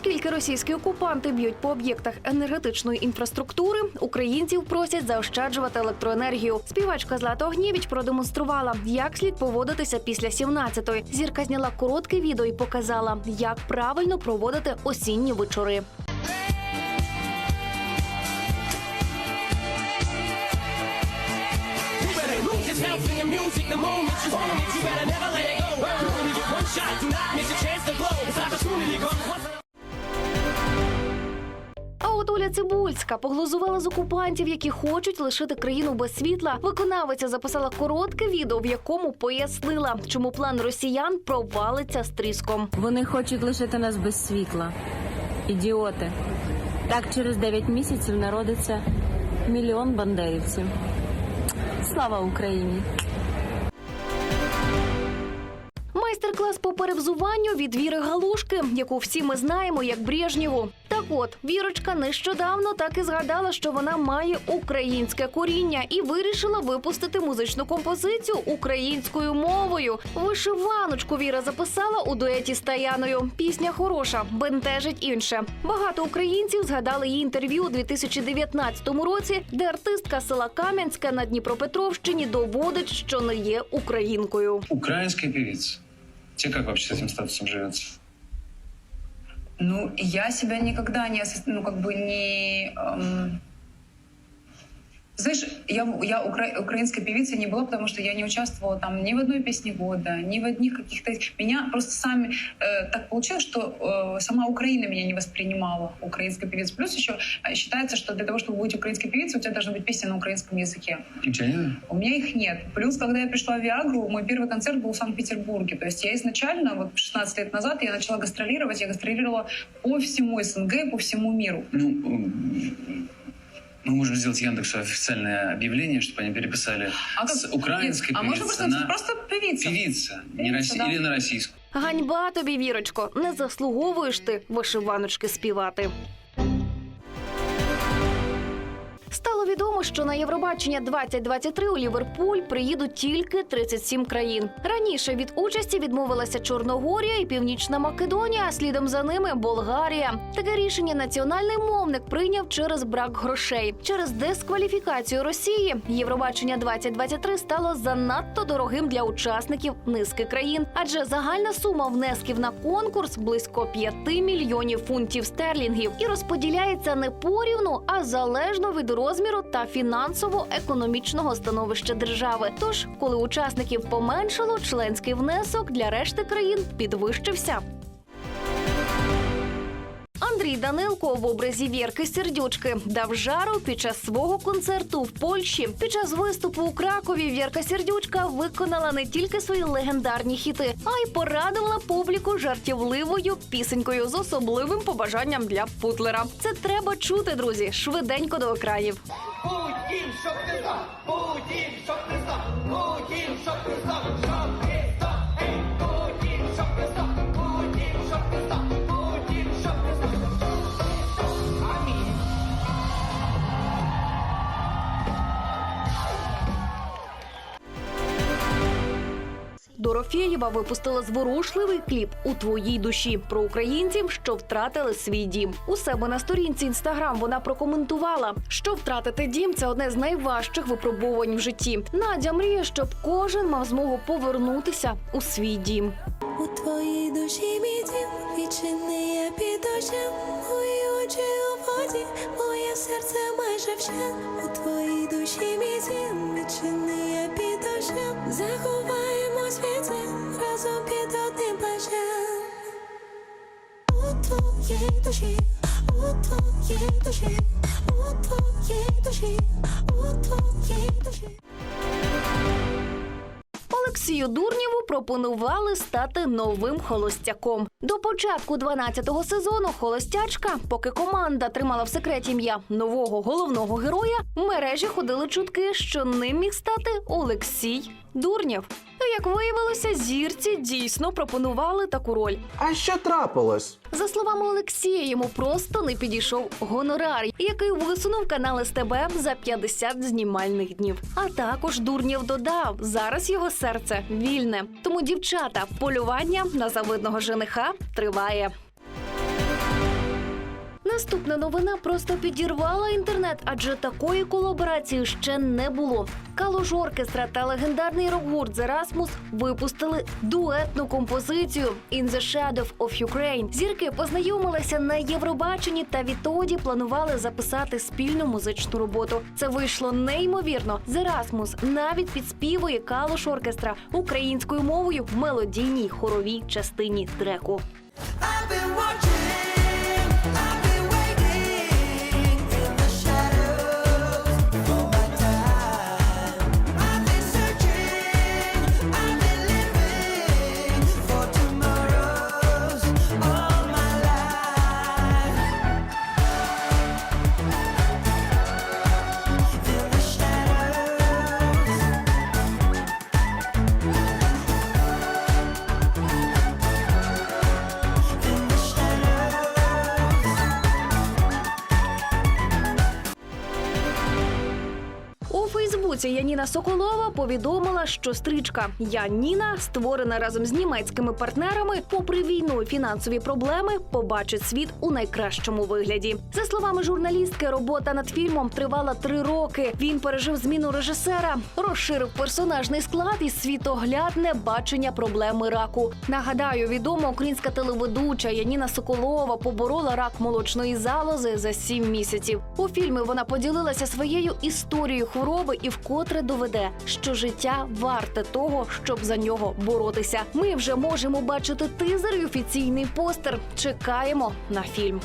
Оскільки російські окупанти б'ють по об'єктах енергетичної інфраструктури, українців просять заощаджувати електроенергію. Співачка Злата Огнєвіч продемонструвала, як слід поводитися після 17-ї. Зірка зняла коротке відео і показала, як правильно проводити осінні вечори. Shot, do not miss your chance to blow. This opportunity comes Оля Цибульська поглузувала з окупантів, які хочуть лишити країну без світла. Виконавиця записала коротке відео, в якому пояснила, чому план росіян провалиться з тріском. Вони хочуть лишити нас без світла. Ідіоти. Так через 9 місяців народиться мільйон бандерівців. Слава Україні! Майстер-клас по перевзуванню від Віри Галушки, яку всі ми знаємо як Брежнєву. Так от, Вірочка нещодавно так і згадала, що вона має українське коріння і вирішила випустити музичну композицію українською мовою. Вишиваночку Віра записала у дуеті з Таяною. Пісня хороша, бентежить інше. Багато українців згадали її інтерв'ю у 2019 році, де артистка села Кам'янська на Дніпропетровщині доводить, що не є українкою. Украинская певица. Тебе как вообще с этим статусом живется? Ну, я себя никогда не, ну, как бы не... эм, Знаешь, я, я укра- украинской певицей не была, потому что я не участвовала там ни в одной песне года, ни в одних каких-то... Меня просто сами... э, так получилось, что э, сама Украина меня не воспринимала украинской певицей. Плюс еще э, считается, что для того, чтобы быть украинской певицей, у тебя должна быть песня на украинском языке. У тебя нет? У меня их нет. Плюс, когда я пришла в Виагру, мой первый концерт был в Санкт-Петербурге. То есть я изначально, вот 16 лет назад, я начала гастролировать. Я гастролировала по всему СНГ, по всему миру. Ну, м, мы можем сделать Яндексу официальное объявление, чтобы они переписали А как- с украинской Нет, а можно певицы просто, на просто певица. певица, не Певица, роси- да. или на российскую. Ганьба тобі, Вірочко, не заслуговуєш ти вишиваночки співати. Стало відомо, що на Євробачення 2023 у Ліверпуль приїдуть тільки 37 країн. Раніше від участі відмовилася Чорногорія і Північна Македонія, а слідом за ними Болгарія. Таке рішення національний мовник прийняв через брак грошей. Через дискваліфікацію Росії Євробачення 2023 стало занадто дорогим для учасників низки країн, адже загальна сума внесків на конкурс близько 5 мільйонів фунтів стерлінгів і розподіляється не порівну, а залежно від розміру та фінансово-економічного становища держави. Тож, коли учасників поменшало, членський внесок для решти країн підвищився. Андрій Данилко в образі Вірки Сердючки дав жару під час свого концерту в Польщі. Під час виступу у Кракові Вірка Сердючка виконала не тільки свої легендарні хіти, а й порадувала публіку жартівливою пісенькою з особливим побажанням для Путлера. Це треба чути, друзі. Швиденько до екранів. Путін, щоб ти знав! Путін, щоб ти знав! Путін, щоб ти знав! Дорофєєва випустила зворушливий кліп у твоїй душі про українців, що втратили свій дім. У себе на сторінці інстаграм вона прокоментувала, що втратити дім це одне з найважчих випробувань в житті. Надя мріє, щоб кожен мав змогу повернутися у свій дім. У твоїй душі мій дім, відчини під дощем, мої очі у воді, моє серце майже вщен. У твоїй душі мій дім, відчини я під дощем, світи разом під одним плащем. У твоїй душі, у твоїй душі, у твоїй душі, у твоїй душі. Олексію Дурнєву пропонували стати новим холостяком. До початку 12-го сезону холостячка, поки команда тримала в секреті ім'я нового головного героя, в мережі ходили чутки, що ним міг стати Олексій Дурнєв. А Як виявилося, зірці дійсно пропонували таку роль. А що трапилось? За словами Олексія, йому просто не підійшов гонорар, який висунув канал СТБ за 50 знімальних днів. А також Дурнєв додав, зараз його серце вільне. Тому дівчата полювання на завидного жениха триває. Наступна новина просто підірвала інтернет, адже такої колаборації ще не було. Калош Оркестра та легендарний рок-гурт Rasmus випустили дуетну композицію «In the Shadow of Ukraine». Зірки познайомилися на Євробаченні та відтоді планували записати спільну музичну роботу. Це вийшло неймовірно. Rasmus навіть підспівує Калош Оркестра українською мовою в мелодійній хоровій частині треку. I've been watching, Фейсбуці Яніна Соколова повідомила, що стрічка Я Ніна, створена разом з німецькими партнерами, попри війну фінансові проблеми, побачить світ у найкращому вигляді. За словами журналістки, робота над фільмом тривала три роки. Він пережив зміну режисера, розширив персонажний склад і світоглядне бачення проблеми раку. Нагадаю, відома українська телеведуча Яніна Соколова поборола рак молочної залози за сім місяців. У фільмі вона поділилася своєю історією хвороби і вкотре доведе, що життя варте того, щоб за нього боротися. Ми вже можемо бачити тизер і офіційний постер. Чекаємо на фільм.